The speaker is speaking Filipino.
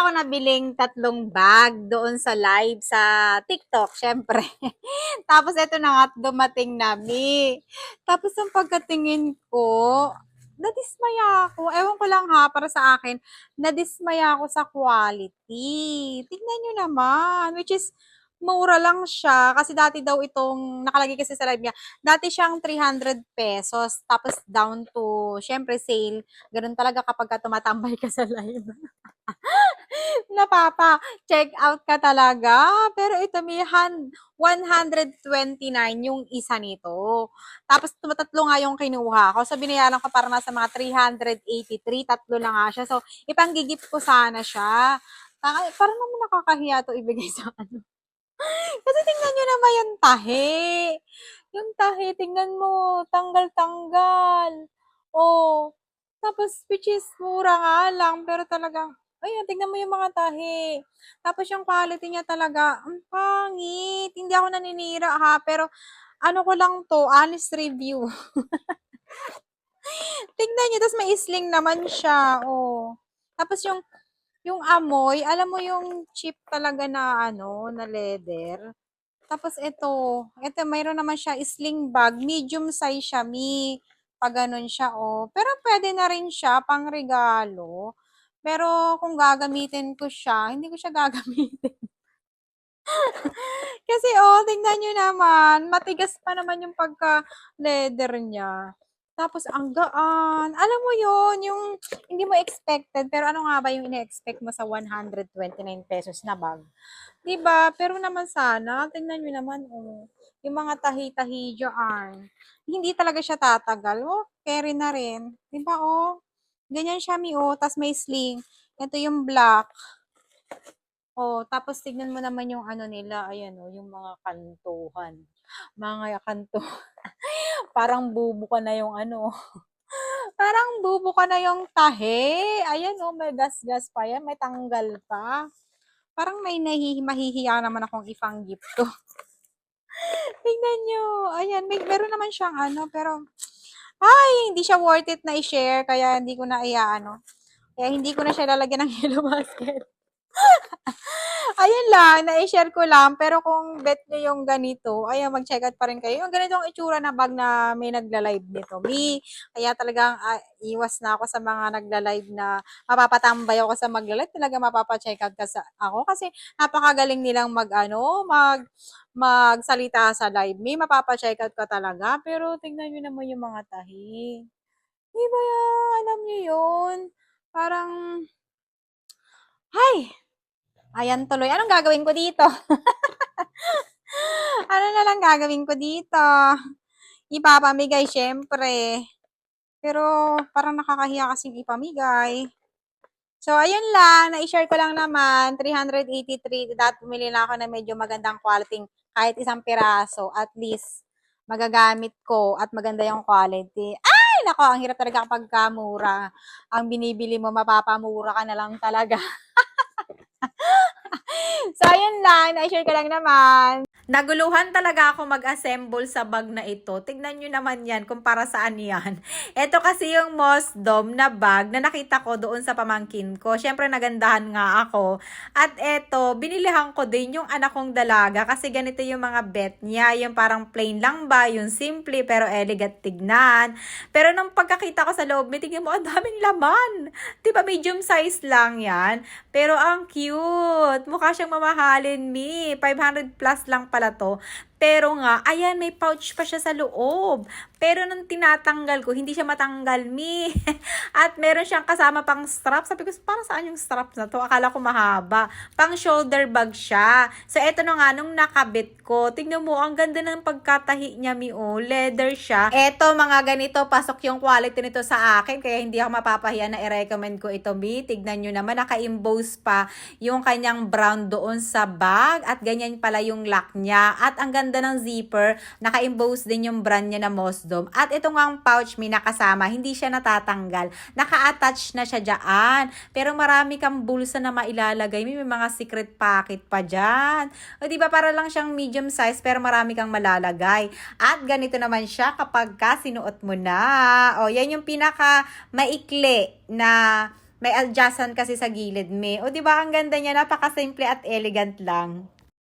ako nabiling tatlong bag doon sa live sa TikTok, syempre. Tapos ito na nga, dumating na, Mi. Tapos ang pagkatingin ko, nadismaya ako. Ewan ko lang ha, para sa akin, nadismaya ako sa quality. Tingnan nyo naman, which is, mura lang siya. Kasi dati daw itong, nakalagay kasi sa live niya, dati siyang 300 pesos. Tapos down to, syempre sale. Ganun talaga kapag ka tumatambay ka sa live. Napapa, check out ka talaga. Pero ito may han- 129 yung isa nito. Tapos tumatatlo nga yung kinuha ko. So binayaran ko para nasa mga 383, tatlo na nga siya. So ipanggigip ko sana siya. Parang naman nakakahiya to ibigay sa ano. Kasi tingnan nyo naman yung tahi. Yung tahi, tingnan mo, tanggal-tanggal. Oh, tapos which is mura nga lang, pero talagang, ayun, tingnan mo yung mga tahi. Tapos yung quality niya talaga, ang pangit. Hindi ako naninira ha, pero ano ko lang to, honest review. tingnan nyo, tapos may isling naman siya. Oh. Tapos yung yung amoy, alam mo yung cheap talaga na ano, na leather. Tapos ito, ito mayroon naman siya sling bag, medium size siya, mi. Pag siya, oh. Pero pwede na rin siya pang regalo. Pero kung gagamitin ko siya, hindi ko siya gagamitin. Kasi oh, tingnan nyo naman, matigas pa naman yung pagka leather niya. Tapos ang gaan. Alam mo yon yung hindi mo expected, pero ano nga ba yung ine-expect mo sa 129 pesos na bag? ba? Pero naman sana, tingnan niyo naman oh, yung mga tahi-tahi diyan. Hindi talaga siya tatagal. Oh, carry na rin. ba oh? Ganyan siya mi oh, tas may sling. Ito yung black. Oh, tapos tignan mo naman yung ano nila, ayan oh, yung mga kantuhan. Mga kanto. Parang bubo ka na yung ano. Parang bubo ka na yung tahe. Ayan oh, may gas-gas pa yan, may tanggal pa. Parang may nahihi, mahihiya naman akong ipanggip to. Tingnan nyo. Ayan, may, meron naman siyang ano, pero ay, hindi siya worth it na i-share, kaya hindi ko na iya ano. Kaya hindi ko na siya lalagyan ng yellow basket. Lang, na-share ko lang. Pero kung bet nyo yung ganito, ayan, mag-check out pa rin kayo. Yung ganitong itsura na bag na may nagla-live nito. Me, kaya talagang ah, iwas na ako sa mga nagla-live na mapapatambay ako sa magla-live. Talaga mapapa-check out ka sa ako. Kasi napakagaling nilang mag, ano, mag, magsalita sa live. Me, mapapa-check out ka talaga. Pero tingnan nyo naman yung mga tahi. Di ba yan? Alam nyo yun? Parang, hay, Ayan tuloy. Anong gagawin ko dito? ano na lang gagawin ko dito? Ipapamigay, syempre. Pero, parang nakakahiya kasing ipamigay. So, ayun lang. Na-share ko lang naman. 383. Dapat pumili na ako na medyo magandang quality. Kahit isang piraso. At least, magagamit ko at maganda yung quality. Ay, nako, ang hirap talaga kapag kamura. Ang binibili mo, mapapamura ka na lang talaga. so, ayun lang. Na-share ko lang naman. Naguluhan talaga ako mag-assemble sa bag na ito. Tignan nyo naman yan kung para saan yan. Ito kasi yung Mosdom na bag na nakita ko doon sa pamangkin ko. Siyempre nagandahan nga ako. At eto, binilihan ko din yung anak kong dalaga kasi ganito yung mga bet niya. Yung parang plain lang ba, yung simple pero elegant tignan. Pero nung pagkakita ko sa loob, may tingin mo, ang daming laman. Diba medium size lang yan. Pero ang cute. Mukha siyang mamahalin, mi. 500 plus lang pala to. Pero nga, ayan, may pouch pa siya sa loob. Pero nung tinatanggal ko, hindi siya matanggal, mi. At meron siyang kasama pang strap. Sabi ko, para saan yung strap na to? Akala ko mahaba. Pang shoulder bag siya. So, eto na nga, nung nakabit ko, tingnan mo, ang ganda ng pagkatahi niya, mi, oh. Leather siya. Eto, mga ganito, pasok yung quality nito sa akin. Kaya hindi ako mapapahiya na i-recommend ko ito, mi. Tignan nyo naman, naka-emboss pa yung kanyang brown doon sa bag. At ganyan pala yung lock niya. At ang ganda ng zipper, naka-emboss din yung brand niya na Mosdom. At ito nga ang pouch may nakasama, hindi siya natatanggal. Naka-attach na siya dyan. Pero marami kang bulsa na mailalagay. May, may mga secret pocket pa dyan. O diba para lang siyang medium size pero marami kang malalagay. At ganito naman siya kapag ka sinuot mo na. O yan yung pinaka maikli na May adjustan kasi sa gilid, me. O, di ba ang ganda niya, napaka-simple at elegant lang.